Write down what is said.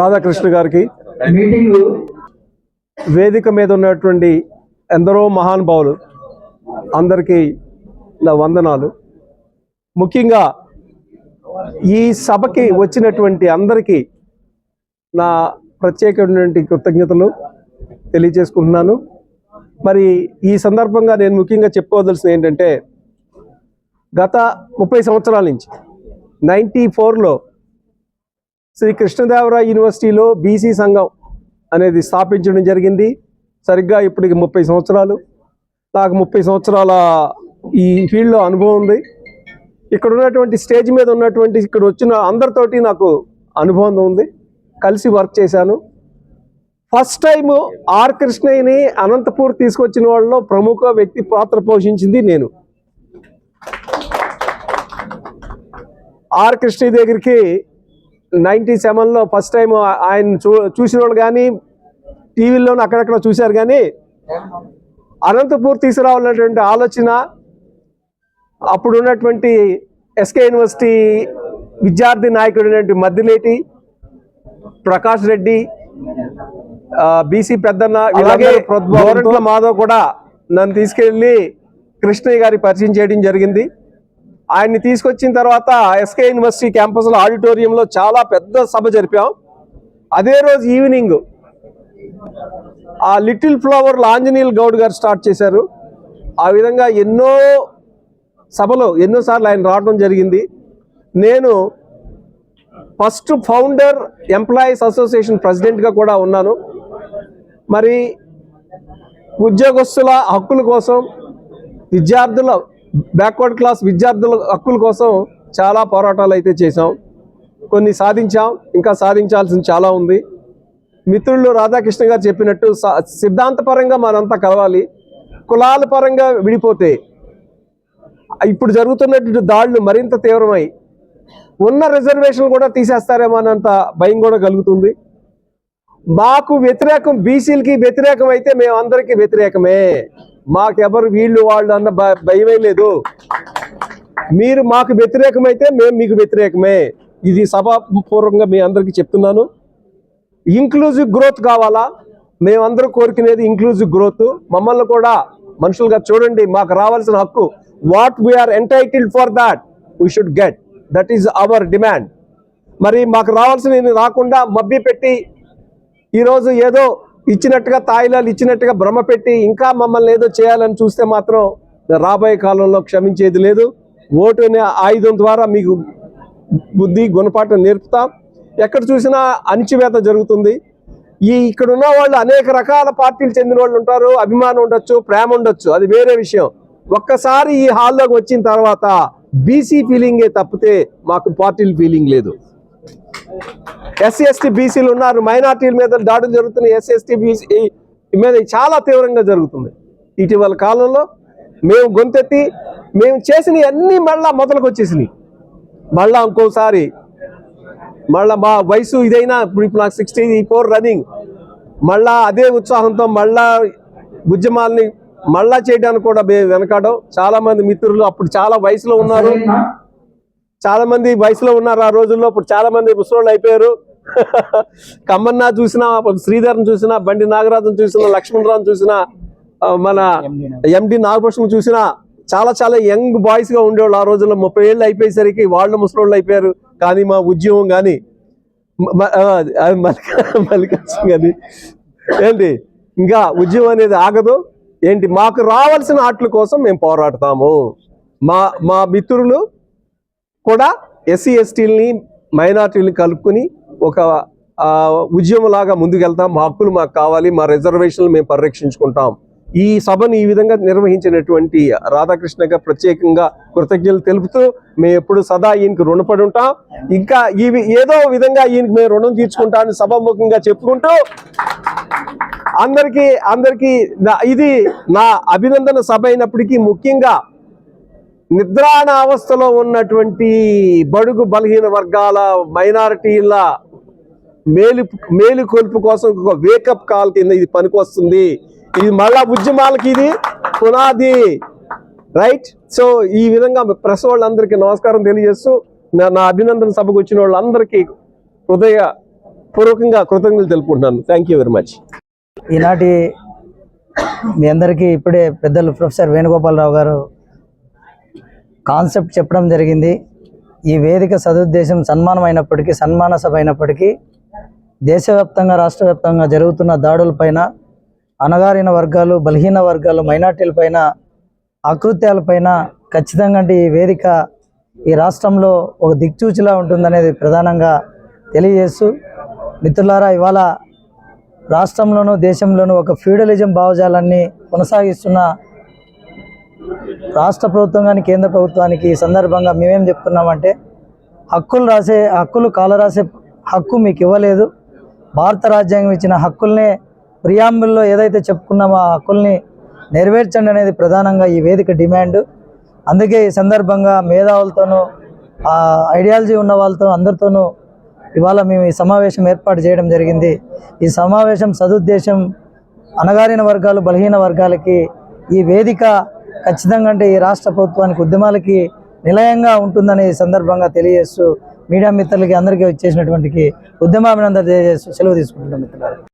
రాధాకృష్ణ గారికి. వేదిక మీద ఉన్నటువంటి ఎందరో మహానుభావులు అందరికీ నా వందనాలు. ముఖ్యంగా ఈ సభకి వచ్చినటువంటి అందరికీ నా ప్రత్యేకమైనటువంటి కృతజ్ఞతలు తెలియజేసుకుంటున్నాను. మరి ఈ సందర్భంగా నేను ముఖ్యంగా చెప్పుకోవలసింది ఏంటంటే గత ముప్పై సంవత్సరాల నుంచి నైంటీ ఫోర్లో శ్రీ కృష్ణదేవరాయ యూనివర్సిటీలో బీసీ సంఘం అనేది స్థాపించడం జరిగింది. సరిగ్గా ఇప్పటికి ముప్పై సంవత్సరాలు. నాకు ముప్పై సంవత్సరాల ఈ ఫీల్డ్లో అనుభవం ఉంది. ఇక్కడ ఉన్నటువంటి స్టేజ్ మీద ఉన్నటువంటి ఇక్కడ వచ్చిన అందరితోటి నాకు అనుభవం ఉంది. కలిసి వర్క్ చేశాను. ఫస్ట్ టైం ఆర్ కృష్ణయ్యని అనంతపూర్ తీసుకొచ్చిన వాళ్ళలో ప్రముఖ వ్యక్తి పాత్ర పోషించింది నేను. ఆర్ కృష్ణ దగ్గరికి నైంటీ సెవెన్లో ఫస్ట్ టైం ఆయన చూ చూసిన వాళ్ళు కానీ టీవీలోనే అక్కడక్కడ చూశారు కానీ అనంతపూర్ తీసుకురావాలన్నటువంటి ఆలోచన అప్పుడు ఉన్నటువంటి ఎస్కే యూనివర్సిటీ విద్యార్థి నాయకుడు మద్దిలేటి ప్రకాష్ రెడ్డి బీసీ పెద్దన్న ఇలాగే గోరంట్ల మాధవ్ కూడా నన్ను తీసుకెళ్ళి కృష్ణయ్య గారి పరిచయం చేయడం జరిగింది. ఆయన్ని తీసుకొచ్చిన తర్వాత ఎస్కే యూనివర్సిటీ క్యాంపస్లో ఆడిటోరియంలో చాలా పెద్ద సభ జరిపాం. అదే రోజు ఈవినింగ్ ఆ లిటిల్ ఫ్లవర్ ఆంజనీల్ గౌడ్ గారు స్టార్ట్ చేశారు. ఆ విధంగా ఎన్నో సభలో ఎన్నోసార్లు ఆయన రావడం జరిగింది. నేను ఫస్ట్ ఫౌండర్ ఎంప్లాయీస్ అసోసియేషన్ ప్రెసిడెంట్గా కూడా ఉన్నాను. మరి ఉద్యోగస్తుల హక్కుల కోసం విద్యార్థుల బ్యాక్వర్డ్ క్లాస్ విద్యార్థుల హక్కుల కోసం చాలా పోరాటాలు అయితే చేశాం. కొన్ని సాధించాం ఇంకా సాధించాల్సింది చాలా ఉంది. మిత్రులు రాధాకృష్ణ గారు చెప్పినట్టు సిద్ధాంతపరంగా మనంతా కలవాలి. కులాల పరంగా విడిపోతే ఇప్పుడు జరుగుతున్నటువంటి దాడులు మరింత తీవ్రమై ఉన్న రిజర్వేషన్ కూడా తీసేస్తారేమో అన్నంత భయం కూడా కలుగుతుంది. మాకు వ్యతిరేకం బీసీలకి వ్యతిరేకం అయితే మేము అందరికీ వ్యతిరేకమే. మాకెవరు వీళ్ళు వాళ్ళు అన్న భయమే లేదు. మీరు మాకు వ్యతిరేకమైతే మేము మీకు వ్యతిరేకమే. ఇది సభాపూర్వకంగా మీ అందరికీ చెప్తున్నాను. ఇంక్లూజివ్ గ్రోత్ కావాలా? మేమందరూ కోరుకునేది ఇంక్లూజివ్ గ్రోత్ మమ్మల్ని కూడా మనుషులుగా చూడండి మాకు రావాల్సిన హక్కు. What we are entitled for that we should get that is our demand మరి మాకు రావాల్సిన రాకుండా మబ్బి పెట్టి ఈరోజు ఏదో ఇచ్చినట్టుగా తాయిలాలు ఇచ్చినట్టుగా భ్రమ పెట్టి ఇంకా మమ్మల్ని ఏదో చేయాలని చూస్తే మాత్రం రాబోయే కాలంలో క్షమించేది లేదు. ఓటు అనే ఆయుధం ద్వారా మీకు బుద్ధి గుణపాఠం నేర్పుతాం. ఎక్కడ చూసినా అణిచివేత జరుగుతుంది. ఈ ఇక్కడ ఉన్న వాళ్ళు అనేక రకాల పార్టీలు చెందిన వాళ్ళు ఉంటారు అభిమానం ఉండొచ్చు ప్రేమ ఉండొచ్చు. అది వేరే విషయం. ఒక్కసారి ఈ హాల్లోకి వచ్చిన తర్వాత బీసీ ఫీలింగే తప్పితే మాకు పార్టీల ఫీలింగ్ లేదు. ఎస్సీ ఎస్టీ బీసీలు ఉన్నారు. మైనార్టీల మీద దాడులు జరుగుతున్నాయి. ఎస్సీ ఎస్టీ బీసీ మీద చాలా తీవ్రంగా జరుగుతుంది. ఇటీవల కాలంలో మేము గొంతెత్తి మేము చేసిన అన్ని మళ్ళా మొదలకు వచ్చేసినాయి మళ్ళా ఇంకోసారి మళ్ళా మా వయసు ఇదైనా ఇప్పుడు ఇప్పుడు నాకు సిక్స్టీ ఫోర్ రన్నింగ్ మళ్ళా అదే ఉత్సాహంతో మళ్ళా ఉద్యమాల్ని మళ్ళా చేయడానికి కూడా మేము వెనకాడం. చాలా మంది మిత్రులు అప్పుడు చాలా వయసులో ఉన్నారు. చాలా మంది వయసులో ఉన్నారు ఆ రోజుల్లో ఇప్పుడు చాలా మంది ముసలోళ్ళు అయిపోయారు. కమ్మన్న చూసినా శ్రీధర్ని చూసినా బండి నాగరాజును చూసినా లక్ష్మణరావుని చూసినా మన ఎండి నాగభూషణ్ చూసినా చాలా చాలా యంగ్ బాయ్స్గా ఉండేవాళ్ళు ఆ రోజుల్లో. ముప్పై ఏళ్ళు అయిపోయేసరికి వాళ్ళు ముసలోళ్ళు అయిపోయారు. కానీ మా ఉద్యమం కానీ మల్లికార్జున కానీ ఏంటి? ఇంకా ఉద్యమం అనేది ఆగదు. ఏంటి? మాకు రావాల్సిన ఆటల కోసం మేము పోరాడతాము. మా మా మిత్రులు కూడా ఎస్సీ ఎస్టీలని మైనార్టీలని కలుపుకొని ఒక ఆ, ఉద్యమంలాగా ముందుకెళ్తాం. మా హక్కులు మాకు కావాలి. మా రిజర్వేషన్లు మేము పరిరక్షించుకుంటాం. ఈ సభను ఈ విధంగా నిర్వహించినటువంటి రాధాకృష్ణగా ప్రత్యేకంగా కృతజ్ఞతలు తెలుపుతూ మేము ఎప్పుడు సదా ఈయనకి రుణపడి ఉంటాం. ఇంకా ఈ ఏదో విధంగా ఈయనకి మేము రుణం తీర్చుకుంటామని సభాముఖంగా చెప్పుకుంటూ అందరికీ అందరికీ నా- ఇది నా అభినందన సభ అయినప్పటికీ ముఖ్యంగా నిద్రాణ అవస్థలో ఉన్నటువంటి బడుగు బలహీన వర్గాల మైనారిటీల మేలు మేలుకొల్పు కోసం ఒక వేకప్ కాల్ కింద ఇది పనికొస్తుంది. ఇది మళ్ళా ఉద్యమాలకి ఇది పునాది. రైట్ సో ఈ విధంగా ప్రెస్ వాళ్ళందరికీ నమస్కారం తెలియజేస్తూ నా నా అభినందన సభకు వచ్చిన వాళ్ళందరికీ హృదయ పూర్వకంగా కృతజ్ఞతలు తెలుపుకుంటున్నాను. థ్యాంక్ యూ వెరీ మచ్ ఈనాటి మీ అందరికీ ఇప్పుడే పెద్దలు ప్రొఫెసర్ వేణుగోపాలరావు గారు కాన్సెప్ట్ చెప్పడం జరిగింది. ఈ వేదిక సదుద్దేశం సన్మానం అయినప్పటికీ సన్మాన సభ అయినప్పటికీ దేశవ్యాప్తంగా రాష్ట్ర వ్యాప్తంగా జరుగుతున్న దాడులపైన అణగారిన వర్గాలు బలహీన వర్గాలు మైనార్టీలపైన ఆకృత్యాలపైన ఖచ్చితంగా అంటే ఈ వేదిక ఈ రాష్ట్రంలో ఒక దిక్చూచిలా ఉంటుందనేది ప్రధానంగా తెలియజేస్తూ మిత్రులారా ఇవాళ రాష్ట్రంలోనూ దేశంలోనూ ఒక ఫ్యూడలిజం భావజాలాన్ని కొనసాగిస్తున్న రాష్ట్ర ప్రభుత్వం కానీ కేంద్ర ప్రభుత్వానికి ఈ సందర్భంగా మేమేం చెప్తున్నామంటే హక్కులు రాసే హక్కులు కాల రాసే హక్కు మీకు ఇవ్వలేదు. భారత రాజ్యాంగం ఇచ్చిన హక్కుల్నే ప్రియాంబుల్లో ఏదైతే చెప్పుకున్నామో ఆ హక్కుల్ని నెరవేర్చండి అనేది ప్రధానంగా ఈ వేదిక డిమాండ్. అందుకే ఈ సందర్భంగా మేధావులతోనూ ఆ ఐడియాలజీ ఉన్న వాళ్ళతో అందరితోనూ ఇవాళ మేము ఈ సమావేశం ఏర్పాటు చేయడం జరిగింది. ఈ సమావేశం సదుద్దేశం అణగారిన వర్గాలు బలహీన వర్గాలకి ఈ వేదిక ఖచ్చితంగా అంటే ఈ రాష్ట్ర ప్రభుత్వానికి ఉద్యమాలకి నిలయంగా ఉంటుందని సందర్భంగా తెలియజేస్తూ మీడియా మిత్రులకి అందరికీ వచ్చేసినటువంటి ఉద్యమాభినందన తెలియజేస్తూ సెలవు తీసుకుంటున్నాం మిత్రులారా.